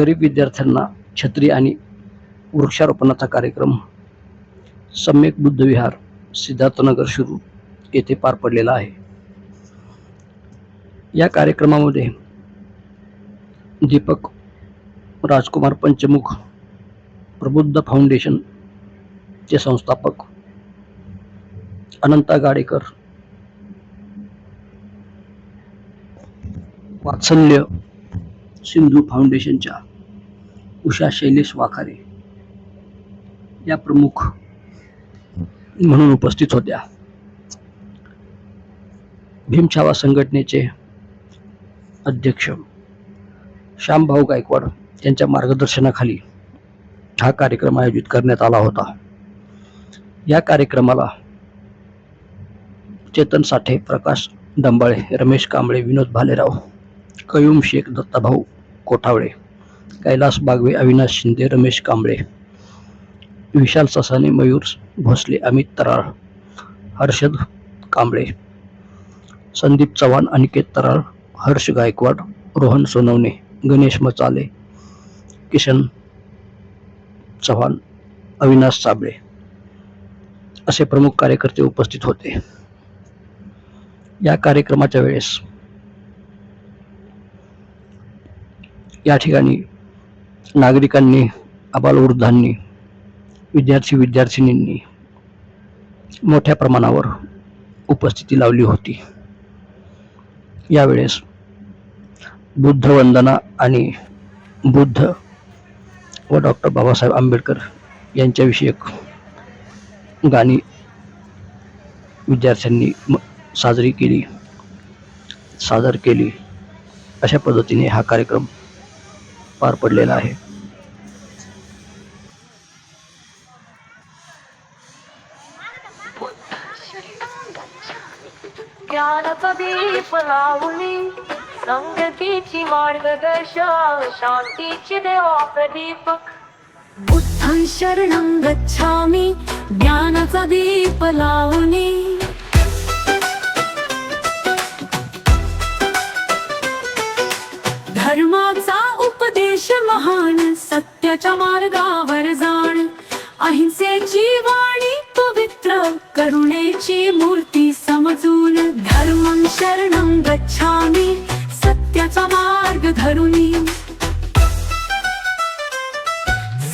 गरीब विद्यार्थ्यांना छत्री आणि वृक्षारोपणाचा कार्यक्रम. सम्यक बुद्ध विहार सिद्धार्थनगर शुरू येथे पार पडलेला आहे. या कार्यक्रमामध्ये दीपक राजकुमार पंचमुख प्रबुद्ध फाउंडेशन चे संस्थापक अनंता गाडेकर वात्सल्य सिंधू फाउंडेशनच्या उषा शैलेश वाखारे या प्रमुख म्हणून उपस्थित होत्या. भीमछावा संघटनेचे अध्यक्ष श्यामभाऊ गायकवाड यांच्या मार्गदर्शनाखाली हा कार्यक्रम आयोजित करण्यात आला होता. या कार्यक्रमाला चेतन साठे प्रकाश डंबाळे रमेश कांबळे विनोद भालेराव कयूम शेख दत्ताभाऊ कोठावळे कैलास बागवे अविनाश शिंदे रमेश कांबळे विशाल ससाने मयूर भोसले अमित तराळ हर्षद कांबळे संदीप चव्हाण अनिकेत तराळ हर्ष गायकवाड रोहन सोनवणे गणेश मचाले किशन चव्हाण अविनाश साबळे असे प्रमुख कार्यकर्ते उपस्थित होते. या कार्यक्रमाच्या वेळेस या ठिकाणी नागरिकांनी आबालवृद्धांनी विद्यार्थी विद्यार्थिनींनी मोठ्या प्रमाणावर उपस्थिती लावली होती. यावेळेस बुद्ध वंदना आणि बुद्ध व डॉक्टर बाबासाहेब आंबेडकर यांच्याविषयक गाणी विद्यार्थ्यांनी साजरी केली सादर केली. अशा पद्धतीने हा कार्यक्रम पार पडलेला आहे. ज्ञानपदीप दीप लावली संगतीची मार्गदर्शन शांतीची देवा प्रदीप बुद्धं शरणं गच्छामि ज्ञानाचा दीप लावणी धर्माचा उपदेश महान सत्याच्या मार्गावर जाण अहिंसेची वाणी पवित्र करुणेची मूर्ती समजून धर्मं शरण गच्छामि सत्याचा मार्ग धरुनी.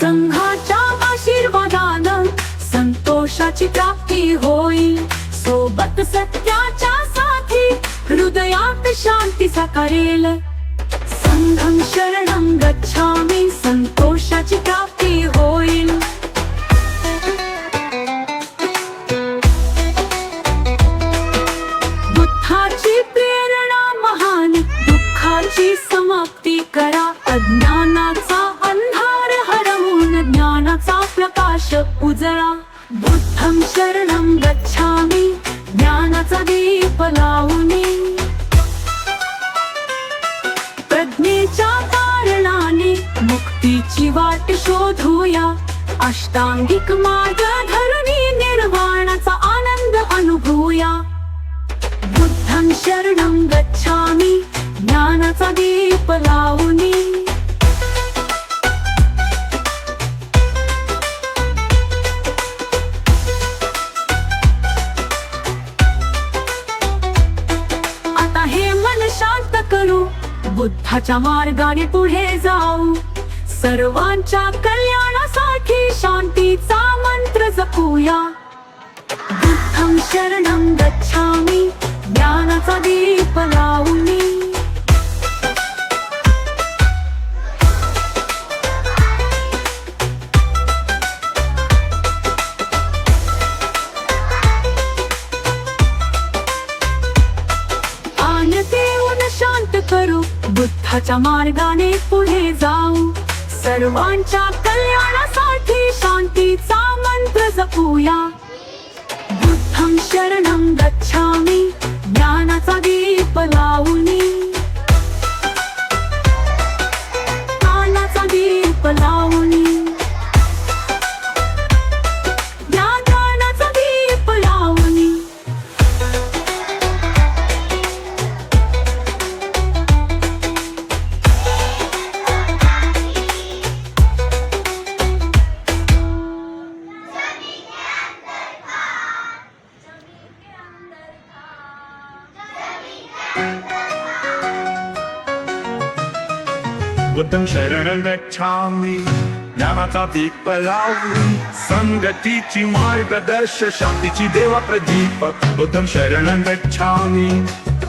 संघाच्या आशीर्वादानं संतोषाची प्राप्ती होईल. सोबत सत्याच्या साथी हृदयात शांती साकारेल. संघं शरण गच्छामि संतोषाची प्राप्ती होईल. सुखाची प्रेरणा महान. दुःखाची समाप्ती करा. अज्ञानाचा अंधार हरवून ज्ञानाचा प्रकाश उजळा. बुद्धं शरणं गच्छामि. ज्ञानाचा दीप लावणी प्रज्ञेच्या कारणाने मुक्तीची वाट शोधूया. अष्टांगिक मार्ग धरुनी निर्वाणाचा आनंद अनुभूया. बुद्धं शरणं गच्छामि ज्ञानाचा दीप लावणी आता हे मन शांत करू बुद्धाच्या मार्गाने पुढे जाऊ. सर्वांच्या कल्याणासाठी शांतीचा मंत्र जपूया. बुद्धं शरणं गच्छामि ज्ञानाचा दीप लावणी आन देऊन शांत करू बुद्धाच्या मार्गाने पुढे जाऊ. सर्वांच्या कल्याणासाठी शांतीचा मंत्र जपूया. बुद्धं शरणं गच्छा ज्ञानाचा दीप बुद्धं शरणं गच्छामि ज्ञानाचा दीप लावून संगतीची मार्गदर्श शांतीची देवा प्रदीपक बुद्धं शरणं गच्छामि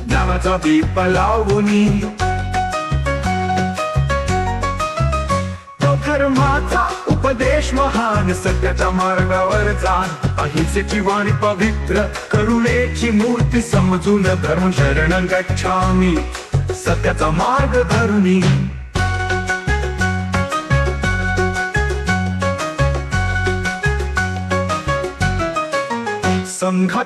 ज्ञानाचा दीप लावून तो धर्माचा उपदेश महान सत्याच्या मार्गावर जाण। अहिंसेची वाणी पवित्र करुणेची मूर्ती समजून धर्म शरण गच्छामी सत्याचा मार्ग धरुणी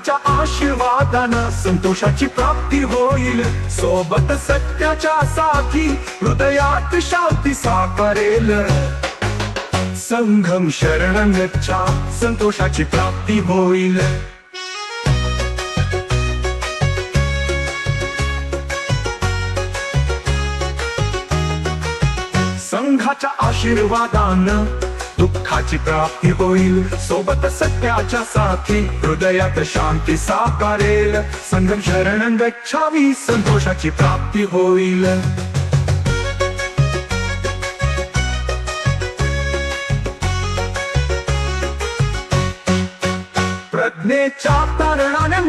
संघाच्या आशीर्वादानं संतोषाची प्राप्ती होईल. सोबत सत्याच्या साथी हृदयात शांती साकारेल संघम शरणच्या संतोषाची प्राप्ती होईल. संघाच्या आशीर्वादानं दुःखाची प्राप्ती होईल. सोबत सत्याच्या साथी हृदयात शांती साकारेल. संगम शरण गच्छावी संतोषाची प्राप्ती होईल. प्रज्ञेच्या तारणाने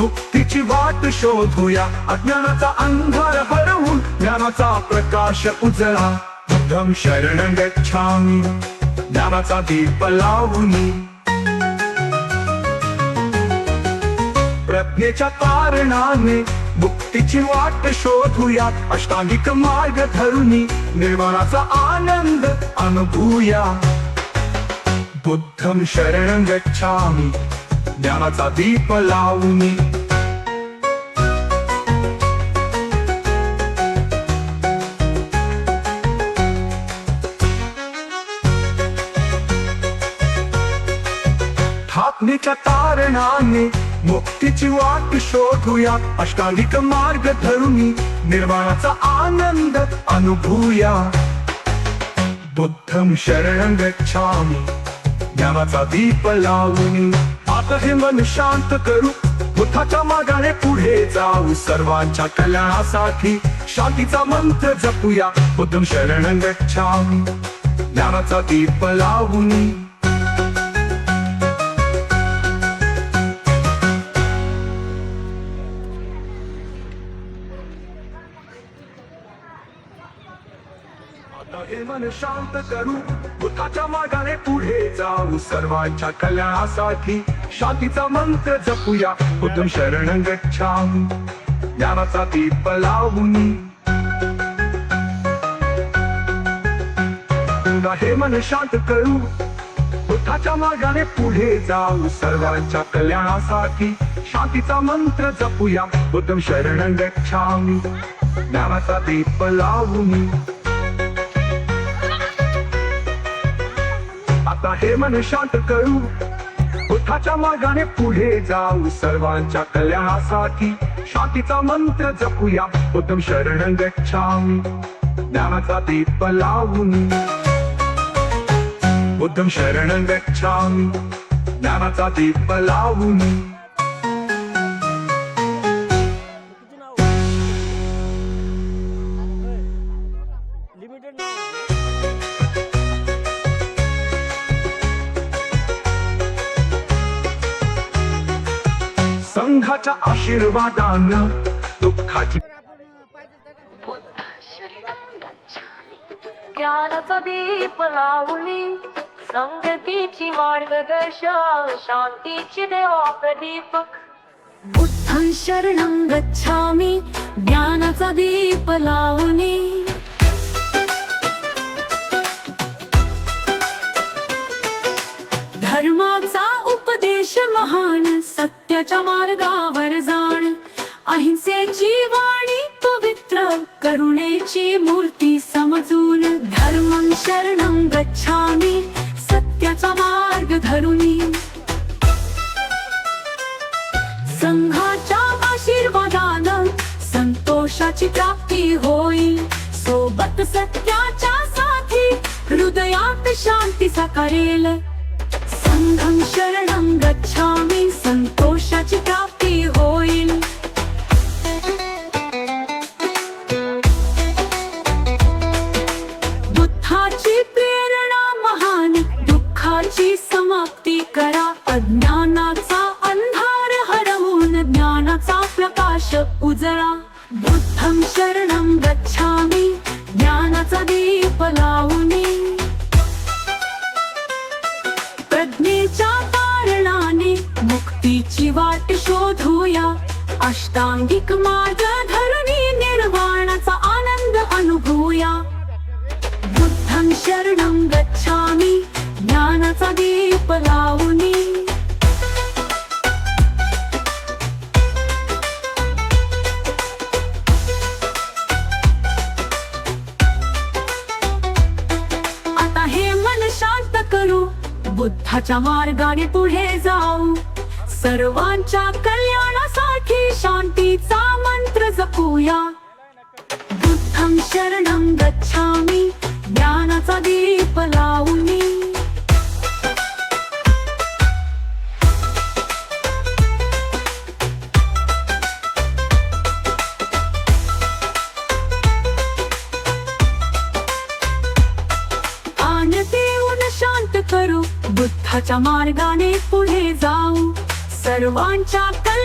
मुक्तीची वाट शोधूया. अज्ञानाचा अंधार हरवून ज्ञानाचा प्रकाश उजळा. शरण गच्छामी. ज्ञानाचा दीप लावून प्रज्ञेच्या कारणाने मुक्तीची वाट शोधूयात. अष्टांगिक मार्ग धरुनी निर्माणाचा आनंद अनुभूया. बुद्धं शरणं गच्छामि ज्ञानाचा दीप लावूनी. ठाकणीच्या तारणाने मुक्तीची वाट शोधूया. अष्टांगिक मार्ग धरुनी निर्माणाचा आनंद अनुभूया. बुद्धम शरण गच्छामि ज्ञानाचा दीप लावून. आता हे मन शांत करू बुद्धाच्या मागाने पुढे जाऊ. सर्वांच्या कल्याणासाठी शांतीचा मंत्र जपूया. बुद्धम शरण गच्छामि ज्ञानाचा दीप लावून. मन शांत करू. बुद्धाच्या मार्गाने पुढे जाऊ. सर्वांच्या कल्याणासाठी शांतीचा मंत्र जपूया. बुद्धं शरण गच्छामि ज्ञानाचा दीप लावून. हे मन शांत करू. बुद्धाच्या मार्गाने पुढे जाऊ. सर्वांच्या कल्याणासाठी शांतीचा मंत्र जपूया. बुद्धं शरण गच्छामि ज्ञानाचा दीप लावून. आता हे मन शांत करू. बुद्धाच्या मार्गाने पुढे जाऊ. सर्वांच्या कल्याणासाठी शांतीचा मंत्र जपूया. उत्तम शरण गच्छामी ज्ञानाचा दीप लावून. उत्तम शरण गच्छामी ज्ञानाचा दीप लावून. संघाच्या आशीर्वादानं दुःखाची ज्ञानाचा दीप लावली संगतीची मार्गदर्शन शांतीची देवा प्रदीपक बुद्धं शरणं गच्छामि ज्ञानाचा दीप लावणी धर्माचा उपदेश महान सत्याच्या मार्गावर जाण. अहिंसेची वाणी पवित्र करुणेची मूर्ती समजून धर्मं शरणं गच्छामी. सत्याचा मार्ग धरुनी. संघाच्या आशीर्वादानं संतोषाची प्राप्ती होईल. सोबत सत्याच्या साथी हृदयात शांती साकारेल. मुक्तीची वाट शोधूया. अष्टांगिक मार्ग धरुनी निर्वाणाचा आनंद अनुभूया. बुद्धं शरणं गच्छामि ज्ञानाचा दीप लावूनी. आता हे मन शांत करू बुद्धाच्या मार्गाने पुढे जाऊ. सर्वांच्या कल्याणासाठी शांतीचा मंत्र जपूया. बुद्धं शरणं गच्छामि ज्ञानाचा दीप लावणी आन देऊन शांत करू बुद्धाच्या मार्गाने पुढे जाऊ सर्वांच्या कल्याणासाठी